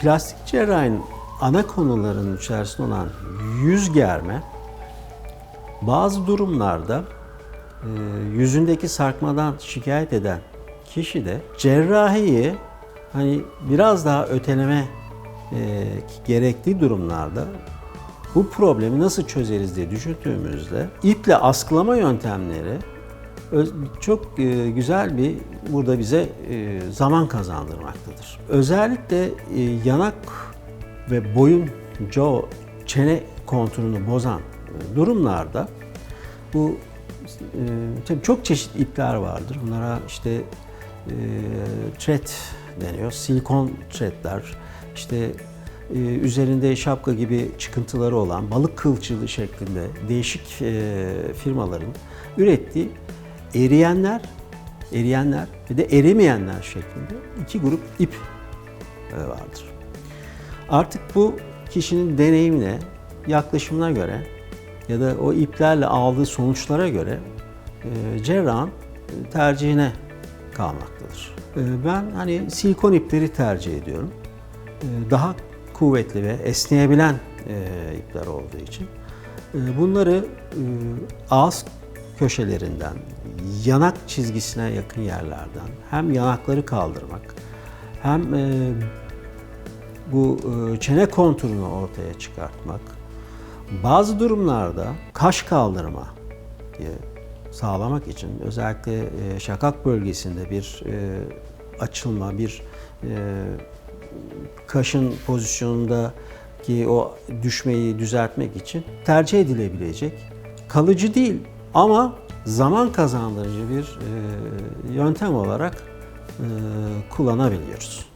plastik cerrahinin ana konularının içerisinde olan yüz germe bazı durumlarda e, yüzündeki sarkmadan şikayet eden kişi de cerrahiyi hani biraz daha öteleme e, gerektiği durumlarda bu problemi nasıl çözeriz diye düşündüğümüzde iple asklama yöntemleri çok e, güzel bir burada bize e, zaman kazandırmaktadır. Özellikle e, yanak ve boyun jaw çene konturunu bozan durumlarda bu tabii çok çeşitli ipler vardır. Bunlara işte thread deniyor. Silikon threadler, işte üzerinde şapka gibi çıkıntıları olan balık kılçığı şeklinde değişik firmaların ürettiği eriyenler, eriyenler ve de erimeyenler şeklinde iki grup ip e, vardır. Artık bu kişinin deneyimine, yaklaşımına göre ya da o iplerle aldığı sonuçlara göre e, cerrahın tercihine kalmaktadır. E, ben hani silikon ipleri tercih ediyorum. E, daha kuvvetli ve esneyebilen e, ipler olduğu için. E, bunları e, ağız köşelerinden, yanak çizgisine yakın yerlerden hem yanakları kaldırmak hem e, bu e, çene konturunu ortaya çıkartmak, bazı durumlarda kaş kaldırma diye sağlamak için özellikle e, şakak bölgesinde bir e, açılma, bir e, kaşın pozisyonunda ki o düşmeyi düzeltmek için tercih edilebilecek kalıcı değil ama zaman kazandırıcı bir yöntem olarak kullanabiliyoruz.